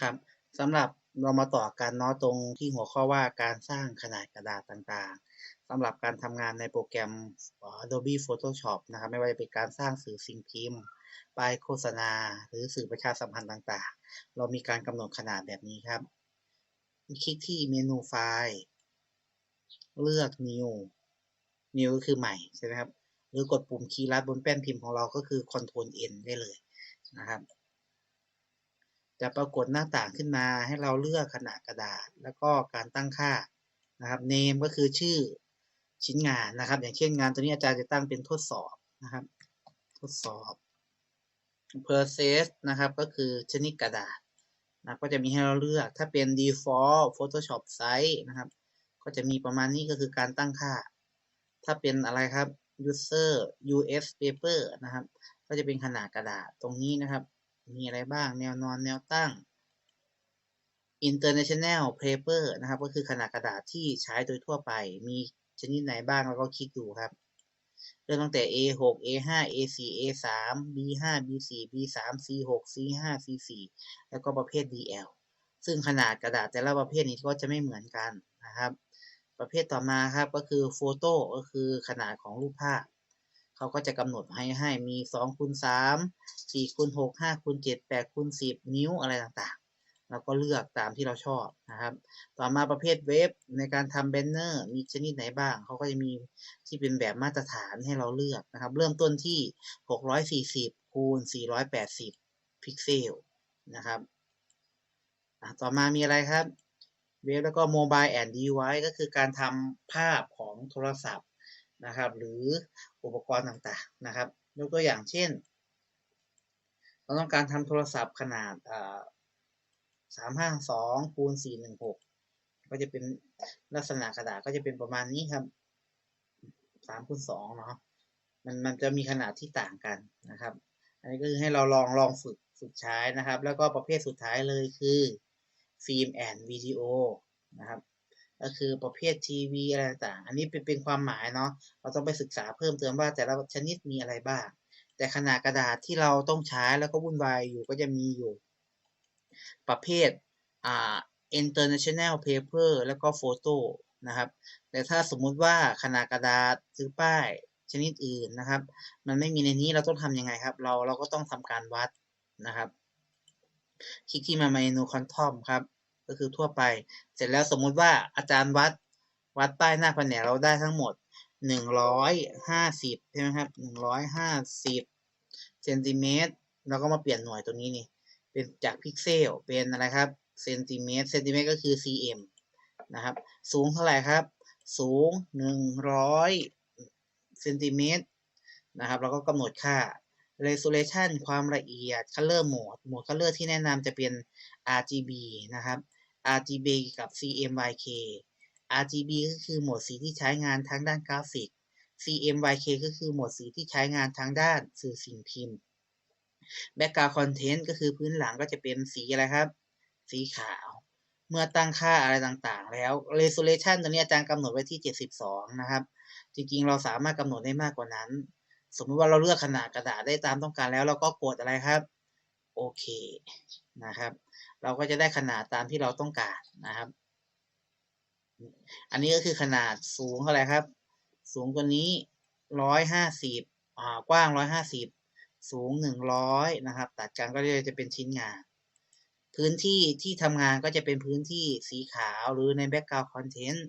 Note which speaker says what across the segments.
Speaker 1: ครับสำหรับเรามาต่อกันเนาะตรงที่หัวข้อว่าการสร้างขนาดกระดาษต่างๆสำหรับการทำงานในโปรแกรม Adobe Photoshop นะครับไม่ว่าจะเป็นการสร้างสื่อสิ่งพิมพ์ป้ายโฆษณา หรือสื่อประชาสัมพันธ์ต่างๆ เรามีการกำหนดขนาดแบบนี้ครับ คลิกที่เมนูไฟล์ เลือก New New ก็คือใหม่ใช่ไหมครับ หรือกดปุ่มคีย์ลัดบนแป้นพิมพ์ของเราก็คือ Ctrl N ได้เลยนะครับ จะปรากฏหน้าต่างขึ้นมาให้เราเลือกขนาดกระดาษ แล้วก็การตั้งค่านะครับ name ก็คือชื่อชิ้นงานนะครับ อย่างเช่นงานตัวนี้อาจารย์จะตั้งเป็นทดสอบนะครับ ทดสอบ process นะครับ ก็คือชนิดกระดาษนะก็จะมีให้เราเลือก ถ้าเป็น default Photoshop size นะครับ ก็จะมีประมาณนี้ก็คือการตั้งค่า ถ้าเป็นอะไรครับ user US paper นะครับ ก็จะเป็นขนาดกระดาษตรงนี้นะครับ มีอะไรบ้าง แนวนอน แนวตั้ง international paper นะครับ ก็คือขนาดกระดาษที่ใช้โดยทั่วไป มีชนิดไหนบ้างเราก็คลิกดูครับ เริ่มตั้งแต่ A6 A5 A4 A3 B5 B4 B3 C6 C5 C4 แล้วก็ประเภท DL ซึ่งขนาดกระดาษแต่ละประเภทนี้ก็จะไม่เหมือนกันนะครับ ประเภทต่อมาครับก็คือโฟโต้ก็คือขนาดของรูปภาพ เขาก็จะกำหนดให้ให้มี2คูณ3 4คูณ6 5คูณ7 8คูณ10 นิ้วอะไรต่างๆ เราก็เลือกตามที่เราชอบนะครับ ต่อมาประเภทเว็บในการทำแบนเนอร์มีชนิดไหนบ้าง เขาก็จะมีที่เป็นแบบมาตรฐานให้เราเลือกนะครับ เริ่มต้นที่ 640คูณ480 พิกเซลนะครับต่อมามีอะไรครับ เว็บแล้วก็โมบายแอนด์ดีไวก็คือการทำภาพของโทรศัพท์ นะครับ หรืออุปกรณ์ต่างๆนะครับยกตัวอย่างเช่น เราต้องการทำโทรศัพท์ขนาดสามห้าสองคูณสี่หนึ่งหกก็จะเป็นลักษณะกระดาษก็จะเป็นประมาณนี้ครับสามคูณสองเนาะมันมันจะมีขนาดที่ต่างกันนะครับ อันนี้ก็คือให้เราลองลองฝึกฝึกใช้นะครับ แล้วก็ประเภทสุดท้ายเลยคือฟิล์มแอนด์วิดีโอนะครับ ก็คือประเภททีวีอะไรต่างอันนี้เป็นเป็นความหมายเนาะ เราต้องไปศึกษาเพิ่มเติมว่าแต่ละชนิดมีอะไรบ้าง แต่ขนาดกระดาษที่เราต้องใช้แล้วก็วุ่นวายอยู่ก็จะมีอยู่ ประเภทอ่า international paper แล้วก็ photo นะครับ แต่ถ้าสมมุติว่าขนาดกระดาษซื้อป้ายชนิดอื่นนะครับ มันไม่มีในนี้เราต้องทำยังไงครับ เราเราก็ต้องทำการวัดนะครับ คลิกที่มาเมนูคอนทอมครับ ก็คือทั่วไป เสร็จแล้วสมมุติว่าอาจารย์วัดวัดป้ายหน้าแผนเราได้ทั้งหมด150ใช่ไหมครับ150เซนติเมตรเราก็มาเปลี่ยนหน่วยตัวนี้นี่เป็นจากพิกเซลเป็นอะไรครับเซนติเมตรเซนติเมตรก็คือ cm นะครับ สูงเท่าไหร่ครับ สูง 100เซนติเมตรนะครับเราก็กำหนดค่า resolution ความละเอียด color mode โหมด color ที่แนะนำจะเป็น RGB นะครับ RGB กับ CMYK RGB ก็คือโหมดสีที่ใช้งานทางด้านกราฟิก CMYK ก็คือโหมดสีที่ใช้งานทางด้านสื่อสิ่งพิมพ์ Background Content ก็คือพื้นหลังก็จะเป็นสีอะไรครับ สีขาว เมื่อตั้งค่าอะไรต่างๆ แล้ว Resolution ตัวนี้อาจารย์กำหนดไว้ที่ 72 นะครับ จริงๆ เราสามารถกำหนดได้มากกว่านั้น สมมติว่าเราเลือกขนาดกระดาษได้ตามต้องการแล้วเราก็กดอะไรครับโอเคนะครับ เราก็จะได้ขนาดตามที่เราต้องการนะครับ อันนี้ก็คือขนาดสูงเท่าไหร่ครับ สูงกว่านี้ร้อยห้าสิบกว้างร้อยห้าสิบสูงหนึ่งร้อยนะครับ ตัดกันก็จะเป็นชิ้นงาน พื้นที่ที่ทำงานก็จะเป็นพื้นที่สีขาวหรือใน background content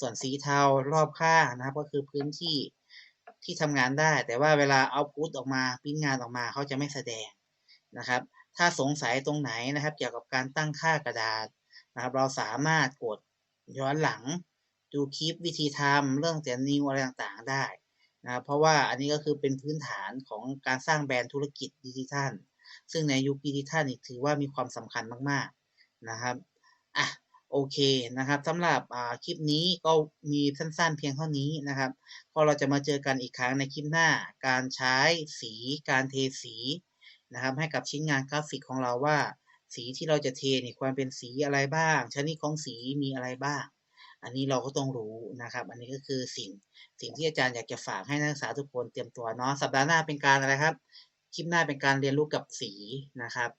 Speaker 1: ส่วนสีเทารอบข้างนะครับ ก็คือพื้นที่ ที่ทำงานได้ แต่ว่าเวลาเอาพุตออกมาพิมพ์งานออกมาเขาจะไม่แสดงนะครับ ถ้าสงสัยตรงไหนนะครับ เกี่ยวกับการตั้งค่ากระดาษนะครับ เราสามารถกดย้อนหลังดูคลิปวิธีทำเรื่องแต่นิวอะไรต่างๆได้นะเพราะว่าอันนี้ก็คือเป็นพื้นฐานของการสร้างแบรนด์ธุรกิจดิจิทัล ซึ่งในยุคดิจิทัลนี่ถือว่ามีความสำคัญมากๆนะครับอะ โอเคนะครับสำหรับคลิปนี้ก็มีสั้นๆ เพียงเท่านี้นะครับพอเราจะมาเจอกันอีกครั้งในคลิปหน้า การใช้สีการเทสีนะครับให้กับชิ้นงานกราฟิกของเราว่า สีที่เราจะเทนี่ควรเป็นสีอะไรบ้าง ชนิดของสีมีอะไรบ้าง อันนี้เราก็ต้องรู้นะครับ อันนี้ก็คือสิ่งสิ่งที่อาจารย์อยากจะฝากให้นักศึกษาทุกคนเตรียมตัวเนาะสัปดาห์หน้าเป็นการอะไรครับ คลิปหน้าเป็นการเรียนรู้กับสีนะครับ